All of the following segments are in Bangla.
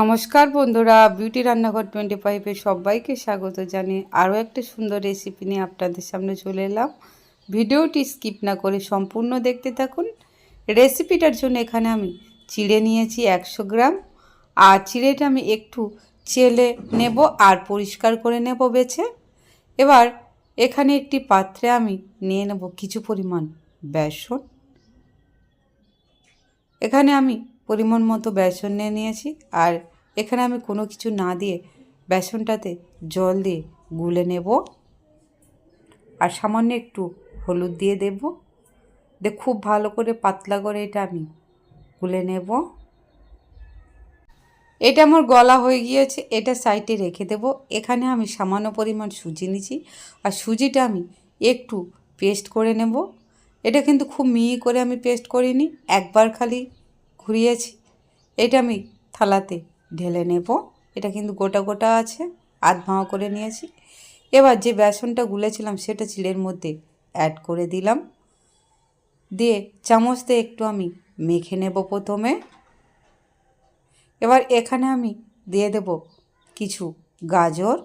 নমস্কার বন্ধুরা বিউটি রান্নাঘর টোয়েন্টি ফাইভে সবাইকে স্বাগত জানিয়ে আরও একটা সুন্দর রেসিপি নিয়ে আপনাদের সামনে চলে এলাম। ভিডিওটি স্কিপ না করে সম্পূর্ণ দেখতে থাকুন। রেসিপিটার জন্য এখানে আমি চিড়ে নিয়েছি একশো গ্রাম। আর চিড়েটা আমি একটু চেলে নেব আর পরিষ্কার করে নেব বেছে। এবার এখানে একটি পাত্রে আমি নিয়ে নেব কিছু পরিমাণ বেসন। এখানে আমি পরিমাণ মতো বেসন নিয়ে নিয়েছি। আর এখানে আমি কোনো কিছু না দিয়ে বেসনটাতে জল দিয়ে গুলে নেব। আর সামান্য একটু হলুদ দিয়ে দেব। দিয়ে খুব ভালো করে পাতলা করে এটা আমি গুলে নেব। এটা আমার গলা হয়ে গিয়েছে, এটা সাইডে রেখে দেব। এখানে আমি সামান্য পরিমাণ সুজি নিছি আর সুজিটা আমি একটু পেস্ট করে নেব। এটা কিন্তু খুব মিহি করে আমি পেস্ট করিনি, একবার খালি ঘুরিয়েছি। এটা আমি থালাতে ঢেলে নেব। এটা কিন্তু গোটা গোটা আছে, আধ ভাঙা করে নিয়েছি। এবার যে বেসনটা গুলেছিলাম সেটা চিলের মধ্যে অ্যাড করে দিলাম। দিয়ে চামচ দিয়ে একটু আমি মেখে নেব প্রথমে। এবার এখানে আমি দিয়ে দেব কিছু গাজর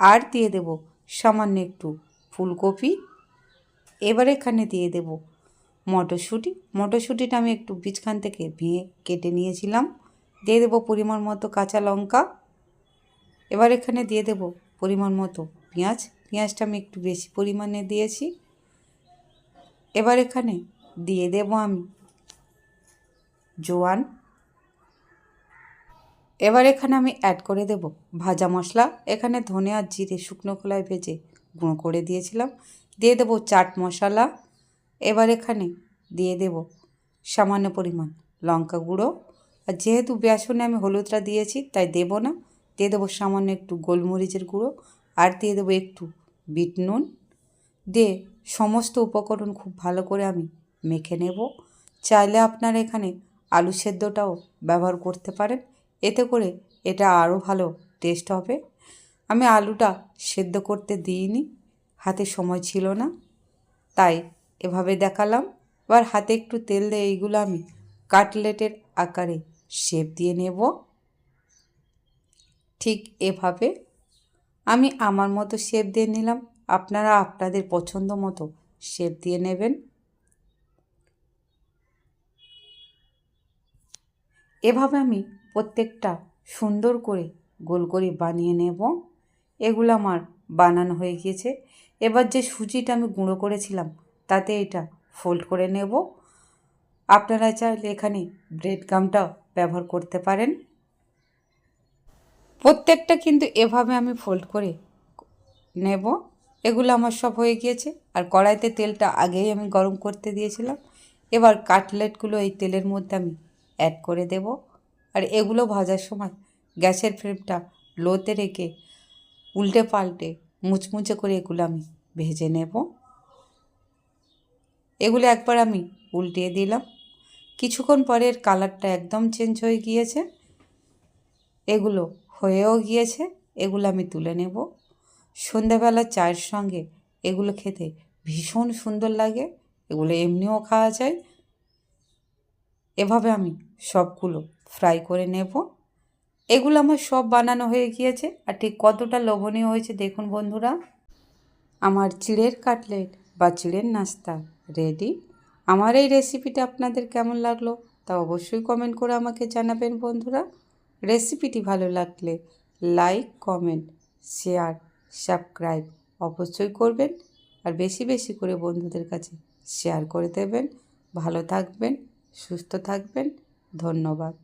আর দিয়ে দেব সামান্য একটু ফুলকপি। এবার এখানে দিয়ে দেব মটরশুঁটি। মটরশুঁটিটা আমি একটু বীজখান থেকে ভেঙে কেটে নিয়েছিলাম। দিয়ে দেবো পরিমাণ মতো কাঁচা লঙ্কা। এবার এখানে দিয়ে দেব পরিমাণ মতো পেঁয়াজ। পেঁয়াজটা আমি একটু বেশি পরিমাণে দিয়েছি। এবার এখানে দিয়ে দেব আমি জোয়ান। এবার এখানে আমি অ্যাড করে দেব ভাজা মশলা। এখানে ধনে আর জিরে শুকনো খোলায় ভেজে গুঁড়ো করে দিয়েছিলাম। দিয়ে দেব চাট মশলা। এবার এখানে দিয়ে দেব সামান্য পরিমাণ লঙ্কা গুঁড়ো। আর যেহেতু বেসনে আমি হলুদটা দিয়েছি, তাই দেব না। দিয়ে দেবো সামান্য একটু গোলমরিচের গুঁড়ো আর দিয়ে দেবো একটু বিট নুন। দিয়ে সমস্ত উপকরণ খুব ভালো করে আমি মেখে নেব। চাইলে আপনারা এখানে আলু সেদ্ধটাও ব্যবহার করতে পারেন। এতে করে এটা আরও ভালো টেস্ট হবে। আমি আলুটা সেদ্ধ করতে দিইনি, হাতে সময় ছিল না। তাই এভাবে দেখালাম। এবার হাতে একটু তেল দিয়ে এইগুলো আমি কাটলেটের আকারে শেপ দিয়ে নেব। ঠিক এভাবে আমি আমার মতো শেপ দিয়ে নিলাম। আপনারা আপনাদের পছন্দ মতো শেপ দিয়ে নেবেন। এভাবে আমি প্রত্যেকটা সুন্দর করে গোল করে বানিয়ে নেব। এগুলো আমার বানানো হয়ে গিয়েছে। এবার যে সুজিটা আমি গুঁড়ো করেছিলাম তাতে এটা ফোল্ড করে নেব। আপনারা চাইলে এখানে ব্রেড গামটাও ব্যবহার করতে পারেন। প্রত্যেকটা কিন্তু এভাবে আমি ফোল্ড করে নেব। এগুলো আমার সব হয়ে গিয়েছে। আর কড়াইতে তেলটা আগেই আমি গরম করতে দিয়েছিলাম। এবার কাটলেটগুলো এই তেলের মধ্যে আমি অ্যাড করে দেব। আর এগুলো ভাজার সময় গ্যাসের ফ্লেমটা লোতে রেখে উল্টে পাল্টে মুচমুচে করে এগুলো আমি ভেজে নেব। এগুলো একবার আমি উল্টিয়ে দিলাম। কিছুক্ষণ পরে এর কালারটা একদম চেঞ্জ হয়ে গিয়েছে। এগুলো হয়েও গিয়েছে, এগুলো আমি তুলে নেব। সন্ধ্যাবেলা চায়ের সঙ্গে এগুলো খেতে ভীষণ সুন্দর লাগে, এগুলো এমনিও খাওয়া যায়। এভাবে আমি সবগুলো ফ্রাই করে নেব। এগুলো আমার সব বানানো হয়ে গিয়েছে, আর ঠিক কতটা লোভনীয় হয়েছে দেখুন বন্ধুরা। আমার চিড়ের কাটলেট। বা চিড়ের নাস্তা। রেডি? আমার এই রেসিপিটা আপনাদের কেমন লাগল তা অবশ্যই কমেন্ট করে আমাকে জানাবেন বন্ধুরা। রেসিপিটি ভালো লাগলে লাইক, কমেন্ট, শেয়ার, সাবস্ক্রাইব অবশ্যই করবেন আর বেশি বেশি করে বন্ধুদের কাছে শেয়ার করে দেবেন। ভালো থাকবেন, সুস্থ থাকবেন। ধন্যবাদ।